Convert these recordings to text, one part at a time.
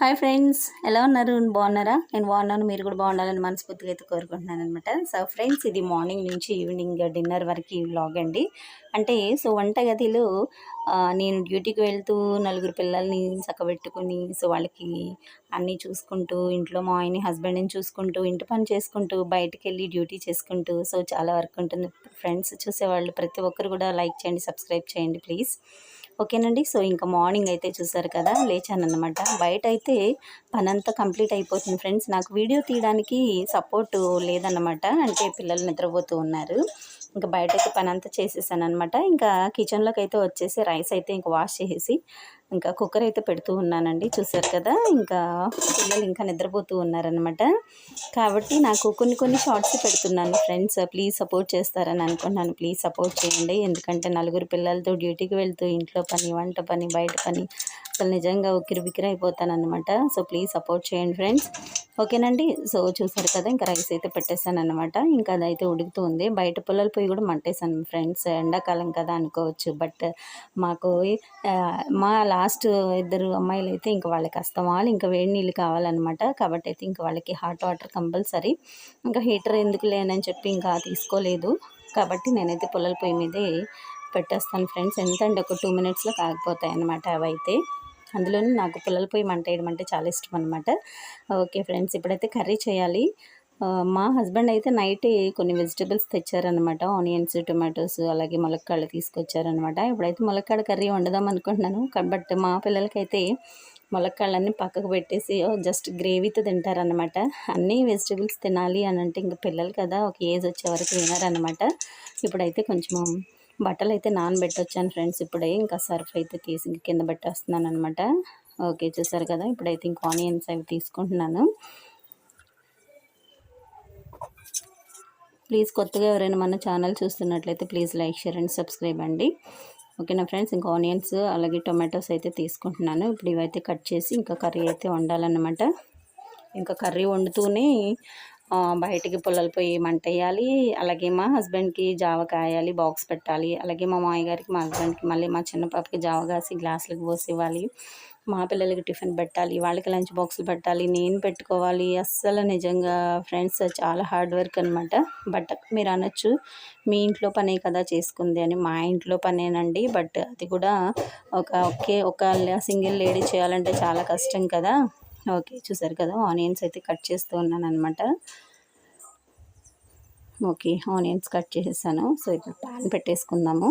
Hi friends ఎలా ఉన్నారు? బాగున్నారా? నేను బాగున్నాను మీరు కూడా బాగుండాలని మనస్ఫూర్తిగా అయితే కోరుకుంటున్నాను అనమాట సో ఫ్రెండ్స్ ఇది మార్నింగ్ నుంచి ఈవినింగ్ డిన్నర్ వరకు ఈ వ్లాగ్ అండి. అంటే సో వంటగదిలో నేను డ్యూటీకి వెళ్తూ నలుగురు పిల్లల్ని చక్కబెట్టుకుని సో వాళ్ళకి అన్నీ చూసుకుంటూ ఇంట్లో మా ఆయన్ని హస్బెండ్ని చూసుకుంటూ ఇంటి పని చేసుకుంటూ బయటికి వెళ్ళి డ్యూటీ చేసుకుంటూ సో చాలా వర్క్ ఉంటుంది. ఫ్రెండ్స్ చూసేవాళ్ళు ప్రతి ఒక్కరు కూడా లైక్ చేయండి సబ్స్క్రైబ్ చేయండి ప్లీజ్. ఓకేనండి. సో ఇంకా మార్నింగ్ అయితే చూసారు కదా లేచానన్నమాట. బయట అయితే పనంతా కంప్లీట్ అయిపోతుంది ఫ్రెండ్స్. నాకు వీడియో తీయడానికి సపోర్ట్ లేదన్నమాట. అంటే పిల్లలు నిద్రపోతూ ఉన్నారు. ఇంకా బయట అయితే పని అంతా చేసేసాను అనమాట ఇంకా కిచెన్లోకి అయితే వచ్చేసి రైస్ అయితే ఇంకా వాష్ చేసేసి ఇంకా కుక్కర్ అయితే పెడుతూ ఉన్నానండి. చూసారు కదా ఇంకా పిల్లలు ఇంకా నిద్రపోతూ ఉన్నారనమాట కాబట్టి నాకు కొన్ని కొన్ని షార్ట్స్ పెడుతున్నాను ఫ్రెండ్స్. ప్లీజ్ సపోర్ట్ చేస్తారని అనుకున్నాను ప్లీజ్ సపోర్ట్ చేయండి. ఎందుకంటే నలుగురు పిల్లలతో డ్యూటీకి వెళ్తూ ఇంట్లో పని వంట పని బయట పని. అసలు నిజంగా ఉక్కిరి బిక్కిరి అయిపోతాను అనమాట సో ప్లీజ్ సపోర్ట్ చేయండి ఫ్రెండ్స్. ఓకేనండి. సో చూసారు కదా ఇంకా రైస్ అయితే పెట్టేశాను అనమాట ఇంకా అదైతే ఉడుకుతూ ఉంది బయట పొలాల పొయ్యి కూడా మంటేశాను ఫ్రెండ్స్. ఎండాకాలం కదా అనుకోవచ్చు. బట్ మాకు మా లాస్ట్ ఇద్దరు అమ్మాయిలు అయితే ఇంకా వాళ్ళకి అస్తమాలు ఇంకా వేడి నీళ్ళు కావాలన్నమాట. కాబట్టి అయితే ఇంకా వాళ్ళకి హాట్ వాటర్ కంపల్సరీ. ఇంకా హీటర్ ఎందుకు లేనని చెప్పి ఇంకా తీసుకోలేదు. కాబట్టి నేనైతే పొలాల పొయ్యి మీదే పెట్టేస్తాను ఫ్రెండ్స్. ఎంత అంటే ఒక టూ మినిట్స్లో కాగిపోతాయి అన్నమాట అవి అయితే అందులోనూ నాకు పుల్లల పొయ్యి మంట వేయడం అంటే చాలా ఇష్టం అనమాట ఓకే ఫ్రెండ్స్ ఇప్పుడైతే కర్రీ చేయాలి. మా హస్బెండ్ అయితే నైట్ కొన్ని వెజిటబుల్స్ తెచ్చారనమాట ఆనియన్స్ టొమాటోస్ అలాగే ములక్కాళ్ళు తీసుకొచ్చారనమాట ఇప్పుడైతే ములక్కాడ కర్రీ వండుదాం అనుకుంటున్నాను. బట్ మా పిల్లలకైతే ములక్కాళ్ళన్నీ పక్కకు పెట్టేసి జస్ట్ గ్రేవీతో తింటారనమాట అన్ని వెజిటబుల్స్ తినాలి అని అంటే ఇంక పిల్లలు కదా ఒక ఏజ్ వచ్చే వరకు తినారనమాట ఇప్పుడైతే కొంచెం బట్టలు అయితే నానబెట్టొచ్చాను ఫ్రెండ్స్ ఇప్పుడే. ఇంకా సర్ఫ్ అయితే తీసి కింద పెట్టేస్తున్నాను అనమాట ఓకే చూసారు కదా? ఇప్పుడైతే ఇంకా ఆనియన్స్ అవి తీసుకుంటున్నాను. ప్లీజ్ కొత్తగా ఎవరైనా మన ఛానల్ చూస్తున్నట్లయితే please like share and subscribe అండి. ఓకేనా ఫ్రెండ్స్? ఇంకా ఆనియన్స్ అలాగే టొమాటోస్ అయితే తీసుకుంటున్నాను. ఇప్పుడు ఇవైతే కట్ చేసి ఇంకా కర్రీ అయితే వండాలన్నమాట. ఇంకా కర్రీ వండుతూనే బయటికి పుల్లలు పోయి మంట వేయాలి. అలాగే మా హస్బెండ్కి జావ కాయాలి బాక్స్ పెట్టాలి. అలాగే మా మామయ్య గారికి మా హస్బెండ్కి మళ్ళీ మా చిన్న పాపకి జావ కాసి గ్లాసులకు పోసి ఇవ్వాలి. మా పిల్లలకి టిఫిన్ పెట్టాలి వాళ్ళకి లంచ్ బాక్సులు పెట్టాలి. నేను పెట్టుకోవాలి. అస్సలు నిజంగా ఫ్రెండ్స్ చాలా హార్డ్ వర్క్ అనమాట బట్ మీరు అనొచ్చు మీ ఇంట్లో పనే కదా చేసుకుంది అని. మా ఇంట్లో పనేనండి. బట్ అది కూడా ఒక ఒకే ఒక సింగిల్ లేడీ చేయాలంటే చాలా కష్టం కదా. ఓకే చూసారు కదా? ఆనియన్స్ అయితే కట్ చేస్తూ ఉన్నాను అనమాట ఓకే ఆనియన్స్ కట్ చేసేసాను. సో ఇప్పుడు ప్యాన్ పెట్టేసుకుందాము.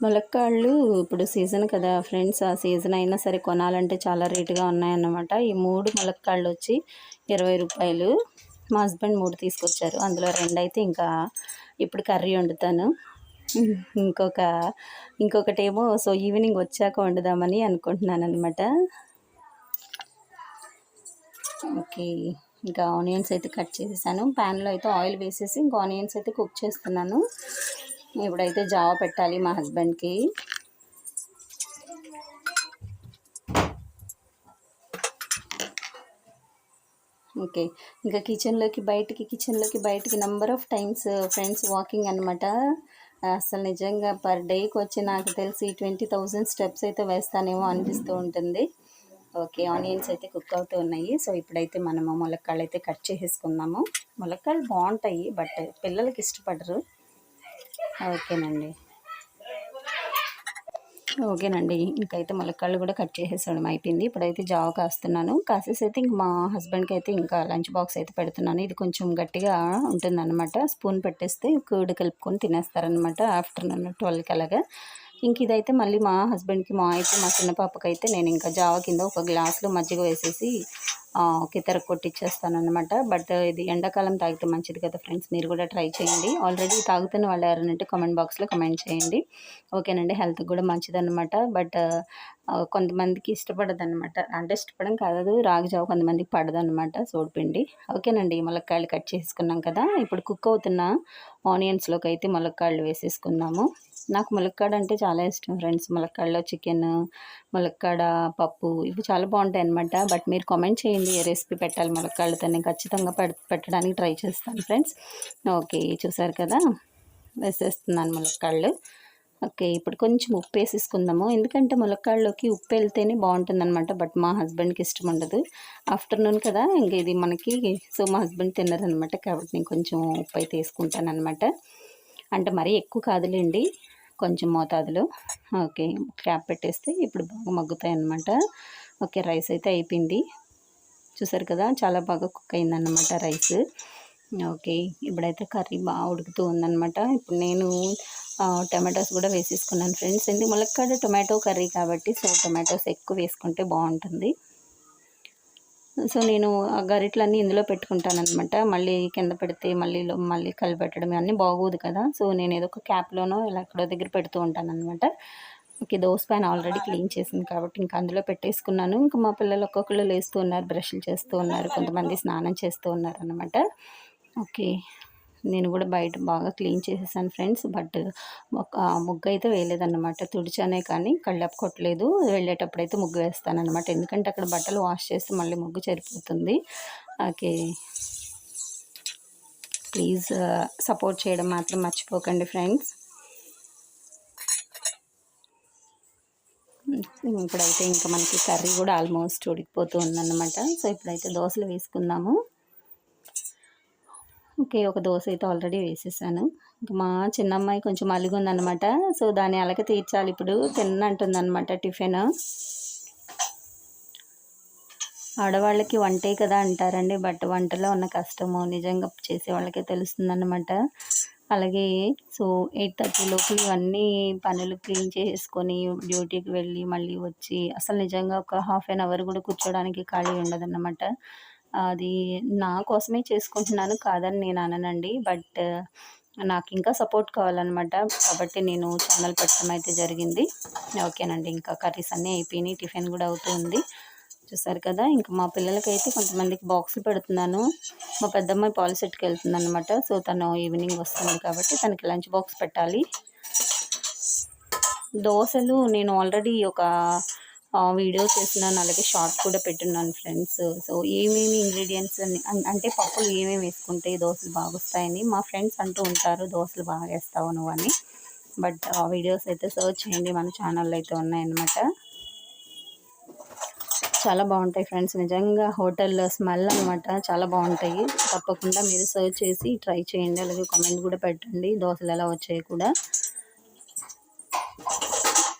ములక్కాళ్ళు ఇప్పుడు సీజన్ కదా ఫ్రెండ్స్ ఆ సీజన్ అయినా సరే కొనాలంటే చాలా రేటుగా ఉన్నాయన్నమాట. ఈ మూడు ములక్కాళ్ళు వచ్చి ఇరవై రూపాయలు. మా హస్బెండ్ మూడు తీసుకొచ్చారు. అందులో రెండు అయితే ఇంకా ఇప్పుడు కర్రీ వండుతాను. ఇంకొక ఇంకొకటేమో సో ఈవినింగ్ వచ్చాక వండుదామని అనుకుంటున్నాను అనమాట ఓకే ఇంకా ఆనియన్స్ అయితే కట్ చేసేసాను. ప్యాన్లో అయితే ఆయిల్ వేసేసి ఇంకా ఆనియన్స్ అయితే కుక్ చేస్తున్నాను. ఇప్పుడైతే జావ పెట్టాలి మా హస్బెండ్కి. ఓకే ఇంకా కిచెన్లోకి బయటికి కిచెన్లోకి బయటికి number of times friends walking అనమాట అసలు నిజంగా పర్ డేకి వచ్చి నాకు తెలిసి ట్వంటీ థౌజండ్ స్టెప్స్ అయితే వేస్తానేమో అనిపిస్తూ ఉంటుంది. ఓకే ఆనియన్స్ అయితే కుక్ అవుతూ ఉన్నాయి. సో ఇప్పుడైతే మనము ములక్కాళ్ళు అయితే కట్ చేసేసుకుందాము. ములక్కాళ్ళు బాగుంటాయి బట్ పిల్లలకి ఇష్టపడరు. ఓకేనండి. ఓకేనండి. ఇంకైతే ములక్కాళ్ళు కూడా కట్ చేసేసాడు అయిపోయింది ఇప్పుడైతే జావ కాస్తున్నాను. కాసేసి అయితే ఇంక మా హస్బెండ్కి అయితే ఇంకా లంచ్ బాక్స్ అయితే పెడుతున్నాను. ఇది కొంచెం గట్టిగా ఉంటుందన్నమాట. స్పూన్ పెట్టేస్తే కూడు కలుపుకొని తినేస్తారనమాట ఆఫ్టర్నూన్ ట్వెల్వ్కి అలాగా. ఇంక ఇదైతే మళ్ళీ మా హస్బెండ్కి మా అయితే మా చిన్న పాపకైతే అయితే నేను ఇంకా జావ కింద ఒక గ్లాసులో మజ్జిగ వేసేసి కితర కొట్టిచ్చేస్తాను అనమాట బట్ ఇది ఎండాకాలం తాగితే మంచిది కదా ఫ్రెండ్స్ మీరు కూడా ట్రై చేయండి. ఆల్రెడీ తాగుతున్న వాళ్ళు ఎవరంటే కామెంట్ బాక్స్లో కమెంట్ చేయండి. ఓకేనండి హెల్త్కి కూడా మంచిదన్నమాట. బట్ కొంతమందికి ఇష్టపడదు అనమాట అంటే ఇష్టపడడం కాదు రాగి జావ కొంతమందికి పడదు అనమాట సోడిపిండి. ఓకేనండి ములక్కాయలు కట్ చేసుకున్నాం కదా. ఇప్పుడు కుక్ అవుతున్న ఆనియన్స్లోకి అయితే ములక్కాయలు వేసేసుకుందాము. నాకు ములక్కాడ అంటే చాలా ఇష్టం ఫ్రెండ్స్. ములక్కాడలో చికెన్ ములక్కాడ పప్పు ఇవి చాలా బాగుంటాయి అనమాట బట్ మీరు కామెంట్ చేయండి ఏ రెసిపీ పెట్టాలి ములక్కాడతో నేను ఖచ్చితంగా పెట్టడానికి ట్రై చేస్తాను ఫ్రెండ్స్. ఓకే చూసారు కదా? వేసేస్తున్నాను ములక్కాళ్ళు ఓకే ఇప్పుడు కొంచెం ఉప్పు వేసేసుకుందాము. ఎందుకంటే ములక్కాడలోకి ఉప్పు వెళ్తేనే బాగుంటుంది అనమాట బట్ మా హస్బెండ్కి ఇష్టం ఉండదు. ఆఫ్టర్నూన్ కదా? ఇంక ఇది మనకి సో మా హస్బెండ్ తిన్నారనమాట కాబట్టి నేను కొంచెం ఉప్పు అయితే వేసుకుంటాను అనమాట అంటే మరీ ఎక్కువ కాదులేండి. కొంచెం మోతాదులో. ఓకే. క్యాప్ పెట్టేస్తే ఇప్పుడు బాగా మగ్గుతాయి అన్నమాట ఓకే. రైస్ అయితే అయిపోయింది. చూసారు కదా? చాలా బాగా కుక్ అయిందన్నమాట రైస్. ఓకే. ఇప్పుడైతే కర్రీ బాగా ఉడుకుతూ ఉందన్నమాట. ఇప్పుడు నేను టమాటోస్ కూడా వేసేసుకున్నాను ఫ్రెండ్స్. ఎందుకు? ములక్కాడ టొమాటో కర్రీ కాబట్టి సో టొమాటోస్ ఎక్కువ వేసుకుంటే బాగుంటుంది. సో నేను ఆ గరిట్లన్నీ ఇందులో పెట్టుకుంటాను అనమాట మళ్ళీ కింద పెడితే మళ్ళీ మళ్ళీ కలిపెట్టడం అన్నీ బాగోదు కదా. సో నేను ఏదో ఒక క్యాప్లోనో ఇలా ఎక్కడో దగ్గర పెడుతూ ఉంటాను అనమాట okay dosa pan already clean చేసింది కాబట్టి ఇంకా అందులో పెట్టేసుకున్నాను. ఇంకా మా పిల్లలు ఒక్కొక్కళ్ళు లేస్తూ ఉన్నారు బ్రష్లు చేస్తూ ఉన్నారు కొంతమంది స్నానం చేస్తూ ఉన్నారు అనమాట ఓకే. నేను కూడా బయట బాగా క్లీన్ చేసేసాను ఫ్రెండ్స్. బట్ ఒక ముగ్గు అయితే వేయలేదన్నమాట. తుడిచానే కానీ కళ్ళప్ కొట్టలేదు. వెళ్ళేటప్పుడు అయితే ముగ్గు వేస్తాను అనమాట ఎందుకంటే అక్కడ బట్టలు వాష్ చేస్తే మళ్ళీ ముగ్గు సరిపోతుంది ఓకే. ప్లీజ్ సపోర్ట్ చేయడం మాత్రం మర్చిపోకండి ఫ్రెండ్స్. ఇప్పుడైతే ఇంకా మనకి కర్రీ కూడా ఆల్మోస్ట్ ఉడికిపోతూ ఉందన్నమాట. సో ఇప్పుడైతే దోశలు వేసుకుందాము. ఓకే ఒక దోశ అయితే ఆల్రెడీ వేసేసాను. ఇంకా మా చిన్న అమ్మాయి కొంచెం అలిగుందనమాట సో దాన్ని అలక తీర్చాలి ఇప్పుడు. తిన్నంటుందన్నమాట టిఫిన్. ఆడవాళ్ళకి వంటే కదా అంటారండి. బట్ వంటలో ఉన్న కష్టము నిజంగా చేసే వాళ్ళకే తెలుస్తుందన్నమాట. అలాగే సో ఎయిట్ థర్టీ లోపు ఇవన్నీ పనులు క్లీన్ చేసుకొని డ్యూటీకి వెళ్ళి మళ్ళీ వచ్చి అసలు నిజంగా ఒక హాఫ్ అన్ అవర్ కూడా కూర్చోడానికి ఖాళీ ఉండదన్నమాట. అది నా కోసమే చేసుకుంటున్నాను కాదని నేను అననండి. బట్ నాకు ఇంకా సపోర్ట్ కావాలన్నమాట. కాబట్టి నేను ఛానల్ పెట్టడం అయితే జరిగింది. ఓకేనండి ఇంకా కర్రీస్ అన్నీ అయిపోయినాయి. టిఫిన్ కూడా అవుతుంది చూసారు కదా ఇంకా మా పిల్లలకైతే కొంతమందికి బాక్సులు పెడుతున్నాను. మా పెద్దమ్మాయి పాలిసెట్కి వెళ్తుంది అనమాట సో తను ఈవినింగ్ వస్తుంది కాబట్టి తనకి లంచ్ బాక్స్ పెట్టాలి. దోశలు నేను ఆల్రెడీ ఒక వీడియో చేస్తున్నాను. అలాగే షార్ట్ కూడా పెట్టున్నాను ఫ్రెండ్స్. సో ఏమేమి ఇంగ్రీడియంట్స్ అంటే పప్పులు ఏమేమి వేసుకుంటే దోశలు బాగా వస్తాయని మా ఫ్రెండ్స్ అంటూ ఉంటారు దోశలు బాగా వేస్తావు నువ్వు అని. బట్ ఆ వీడియోస్ అయితే సర్చ్ చేయండి. మన ఛానల్లో అయితే ఉన్నాయన్నమాట. చాలా బాగుంటాయి ఫ్రెండ్స్. నిజంగా హోటల్లో స్మెల్ అనమాట చాలా బాగుంటాయి. తప్పకుండా మీరు సర్చ్ చేసి ట్రై చేయండి. అలాగే కామెంట్ కూడా పెట్టండి. దోశలు ఎలా వచ్చాయి కూడా.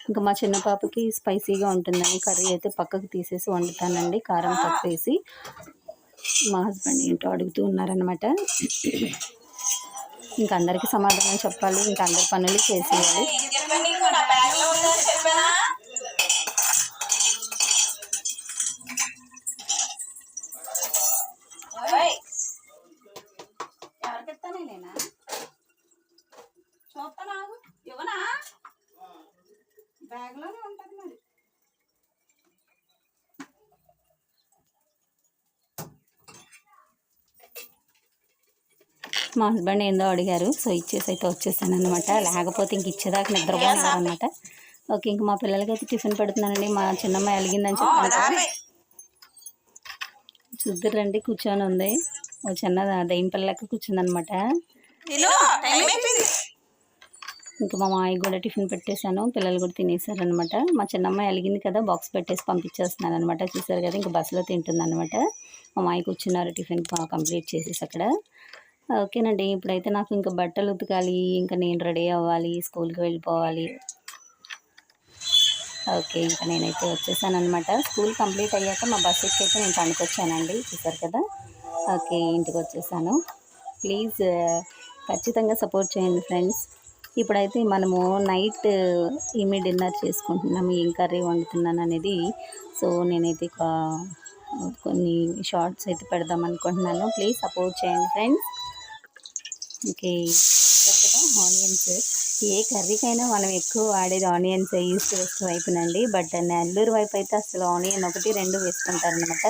ఇంకా మా చిన్న పాపకి స్పైసీగా ఉంటుందని కర్రీ అయితే పక్కకు తీసేసి వండుతానండి. కారం తప్పేసి మా హస్బెండ్ ఏంటో అడుగుతూ ఉన్నారనమాట ఇంకా అందరికీ సమాధానం చెప్పాలి. ఇంకా అందరి పనులు చేసేయాలి బ్యాగ్లోనే ఉంటుంది మరి మా హస్బెండ్ ఏందో అడిగారు. సో ఇచ్చేసి అయితే వచ్చేసాను అనమాట లేకపోతే ఇంక ఇచ్చేదాకా నిద్రపోయినారు అనమాట ఓకే ఇంక మా పిల్లలకి అయితే టిఫిన్ పెడుతున్నానండి. మా చిన్నమ్మాయి అలిగిందని చెప్పాను చూద్దరండి కూర్చొని ఉంది. ఓ చిన్న దయ్యం పిల్లలకి కూర్చుందనమాట ఇంకా మా మాయ కూడా టిఫిన్ పెట్టేశాను. పిల్లలు కూడా తినేసారనమాట మా చిన్నమ్మాయి అలిగింది కదా బాక్స్ పెట్టేసి పంపించేస్తున్నాను అనమాట చూసారు కదా ఇంకా బస్సులో తింటుంది అనమాట మా మాయ కూర్చున్నారు టిఫిన్ కంప్లీట్ చేసేసి అక్కడ. ఓకేనండి. ఇప్పుడైతే నాకు ఇంకా బట్టలు ఉతకాలి ఇంకా నేను రెడీ అవ్వాలి స్కూల్కి వెళ్ళిపోవాలి. ఓకే ఇంకా నేనైతే వచ్చేసాను అనమాట స్కూల్ కంప్లీట్ అయ్యాక మా బస్ ఎక్కితే నేను పనికొచ్చానండి. చూసారు కదా? ఓకే ఇంటికి వచ్చేసాను. ప్లీజ్ ఖచ్చితంగా సపోర్ట్ చేయండి ఫ్రెండ్స్. ఇప్పుడైతే మనము నైట్ ఏమి డిన్నర్ చేసుకుంటున్నాము ఏం కర్రీ వండుతున్నాను అనేది. సో నేనైతే కొన్ని షార్ట్స్ అయితే పెడదాం అనుకుంటున్నాను. ప్లీజ్ సపోర్ట్ చేయండి ఫ్రెండ్స్. ఓకే. కదా ఆనియన్స్. ఏ కర్రీకైనా మనం ఎక్కువ వాడేది ఆనియన్స్ ఈస్ట్ వెస్ట్ వైపునండి. బట్ నెల్లూరు వైపు అయితే అసలు ఆనియన్ ఒకటి రెండు వేసుకుంటారనమాట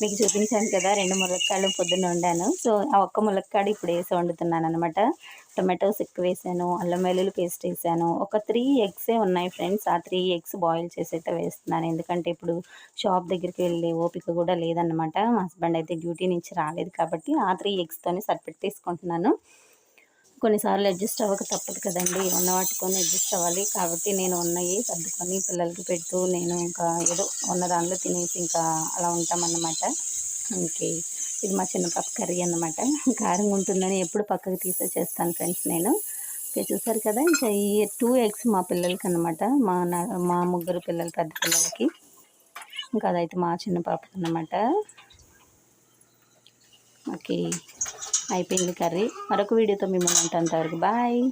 మీకు చూపించాను కదా రెండు ములక్కాయలు పొద్దున్న వండాను. సో ఆ ఒక్క ములక్కాడ ఇప్పుడు వేసి వండుతున్నాను అనమాట టొమాటోస్ ఎక్కువ వేసాను అల్లం వెల్లుల్లి పేస్ట్ వేసాను. ఒక త్రీ ఎగ్సే ఉన్నాయి ఫ్రెండ్స్. ఆ త్రీ ఎగ్స్ బాయిల్ చేసి అయితే వేస్తున్నాను. ఎందుకంటే ఇప్పుడు షాప్ దగ్గరికి వెళ్ళే ఓపిక కూడా లేదన్నమాట. మా హస్బెండ్ అయితే డ్యూటీ నుంచి రాలేదు కాబట్టి ఆ త్రీ ఎగ్స్తోనే సరిపెట్టేసుకుంటున్నాను. కొన్నిసార్లు అడ్జస్ట్ అవ్వక తప్పదు కదండి. ఉన్న వాటికొని అడ్జస్ట్ అవ్వాలి. కాబట్టి నేను ఉన్నాయి సర్దుకొని పిల్లలకి పెడుతూ నేను ఇంకా ఏదో ఉన్న దానిలో తినేసి ఇంకా అలా ఉంటామన్నమాట. ఓకే ఇది మా చిన్న పాప కర్రీ అన్నమాట. కారం ఉంటుందని ఎప్పుడు పక్కకు తీసే చేస్తాను ఫ్రెండ్స్ నేను. ఓకే చూసారు కదా? ఇంకా ఈ టూ ఎగ్స్ మా పిల్లలకి అన్నమాట. మా నా- మా ముగ్గురు పిల్లలు పెద్ద పిల్లలకి. ఇంకా అదైతే మా చిన్న పాపకి అన్నమాట. ఓకే. అయిపోయింది కర్రీ. మరొక వీడియోతో మిమ్మల్ని ఉంటాను అంతవరకు. బాయ్